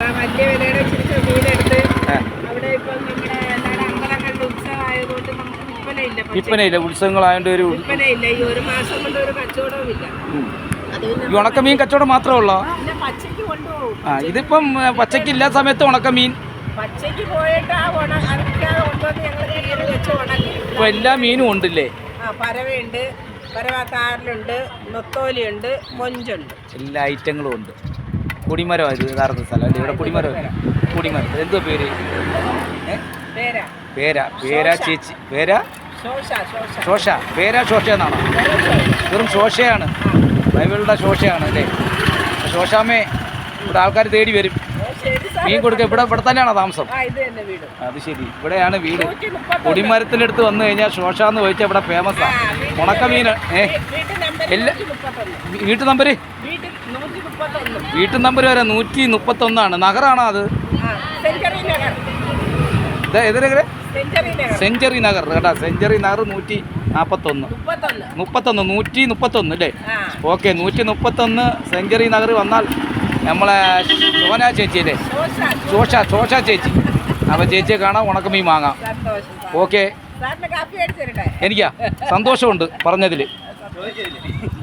വലിയ വിലയുടെ ഇച്ചിരി മീനെടുത്ത് ആ. അവിടെ ഇപ്പം നമ്മുടെ എന്താണ് അമ്പലങ്ങളുടെ ഉത്സവമായതുകൊണ്ട് നമുക്ക് വിൽപ്പനയില്ല. വിൽപ്പനയില്ല ഉത്സവങ്ങളായതുകൊണ്ട് ഒരു വിൽപ്പനയില്ല. ഈ ഒരു മാസം കൊണ്ട് ഒരു കച്ചവടവും ഇല്ല. ഈ ഉണക്കമീൻ കച്ചവടം മാത്രമേ ഉള്ളൂ? പച്ചയ്ക്ക് കൊണ്ടുപോകും. ആ ഇതിപ്പം പച്ചയ്ക്ക് ഇല്ലാത്ത സമയത്ത് ഉണക്കമീൻ. പച്ചയ്ക്ക് പോയിട്ട് ആ ഉണ അരക്കാതെ കൊണ്ടുവന്ന് ഞങ്ങൾ കീറി വെച്ച് ഉണക്കി. ഇപ്പൊ എല്ലാ മീനും ഉണ്ടല്ലേ? ആ പരവയുണ്ട് പരവ കാരലുണ്ട് നൊത്തോലിയുണ്ട് മൊഞ്ചുണ്ട് എല്ലാ ഐറ്റങ്ങളും ഉണ്ട്. കുടിമരം ഇത് യഥാർത്ഥ സ്ഥലം ഇവിടെ കുടിമരം കുടിമരം. എന്തോ പേര്? പേര. പേര ചേച്ചി. പേര? ശോഷ പേര ശോഷ എന്നാണോ? വെറും ശോഷയാണ് ബൈബിളുടെ ശോഷയാണ് അല്ലേ? ശോഷാമ്മേ ഇവിടെ ആൾക്കാർ തേടി വരും. മീൻ കൊടുക്കുക ഇവിടെ ഇവിടെ തന്നെയാണോ താമസം? അത് ശരി. ഇവിടെയാണ് വീട്. കൊടിമരത്തിന്റെ അടുത്ത് വന്നു കഴിഞ്ഞാൽ ശോഷ എന്ന് ചോദിച്ചാൽ ഇവിടെ ഫേമസാണ് ഉണക്കമീൻ ഏ? നമ്പർ എല്ലാ- വീട്ടു നമ്പര്? മുപ്പത്തൊന്ന് വീട്ടു നമ്പർ വരെ നൂറ്റി മുപ്പത്തൊന്നാണ് നഗറാണോ അത്? Century century Nagar. കേട്ടാ. സെഞ്ചറി നഗർ നൂറ്റി നാൽപ്പത്തൊന്ന് മുപ്പത്തൊന്ന് നൂറ്റി മുപ്പത്തൊന്ന് അല്ലേ ഓക്കെ നൂറ്റി മുപ്പത്തൊന്ന് സെഞ്ചുറി നഗർ വന്നാൽ നമ്മളെ സോന ചേച്ചി അല്ലേ? ശോഷ ചോഷ ചോഷ ചേച്ചി. അപ്പോൾ ചേച്ചിയെ കാണാം ഉണക്കമീൻ വാങ്ങാം. ഓക്കെ. എനിക്കാ. സന്തോഷമുണ്ട് പറഞ്ഞതിൽ സന്തോഷം.